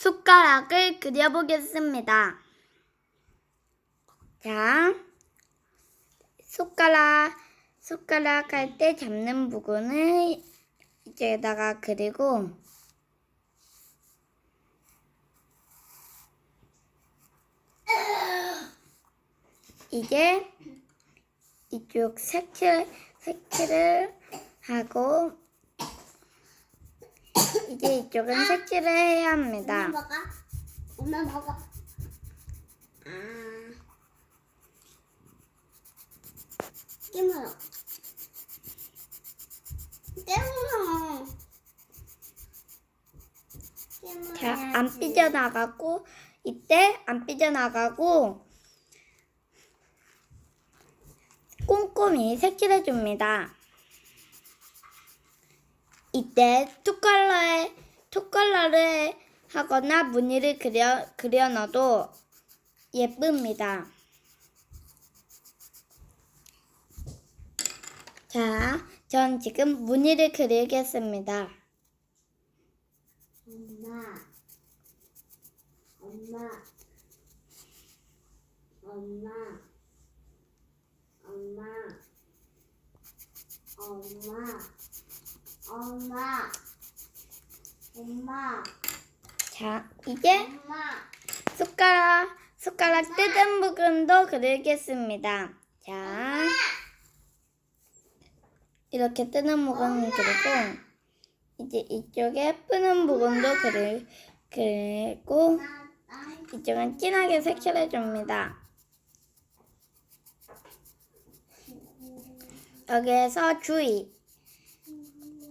숟가락을 그려보겠습니다. 자, 숟가락, 숟가락 할 때 잡는 부분을 이쪽에다가 그리고 이제 이쪽 색칠, 색칠을 하고 이제 이쪽은 색칠을 해야 합니다. 엄마 먹어. 엄마 먹어. 아. 깨물어. 깨물어. 깨물어. 자, 안 삐져나가고 이때 안 삐져나가고 꼼꼼히 색칠해 줍니다. 이때 투컬러에 투컬러를 하거나 무늬를 그려 그려 넣어도 예쁩니다. 자, 전 지금 무늬를 그리겠습니다. 엄마. 엄마. 엄마. 엄마. 엄마. 엄마. 엄마. 자, 이제 엄마. 숟가락, 숟가락 뜯은 부분도 그리겠습니다. 자, 이렇게 뜯은 부분 그리고, 이제 이쪽에 뿌는 부분도 그리, 그리고, 이쪽은 진하게 색칠해 줍니다. 여기에서 주의.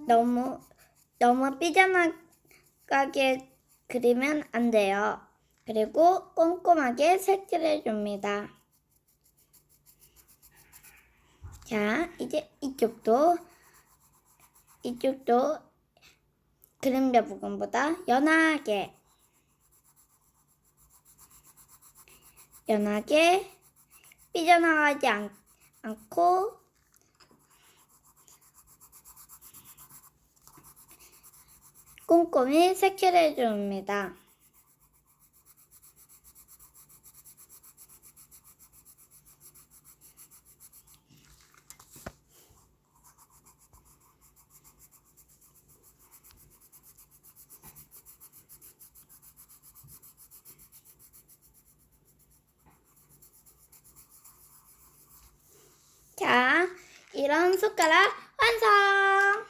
너무, 너무 삐져나가게 그리면 안 돼요. 그리고 꼼꼼하게 색칠해 줍니다. 자, 이제 이쪽도, 이쪽도 그림자 부분보다 연하게, 연하게 삐져나가지 않, 않고 꼼꼼히 색칠해 줍니다. 자, 이런 숟가락 완성!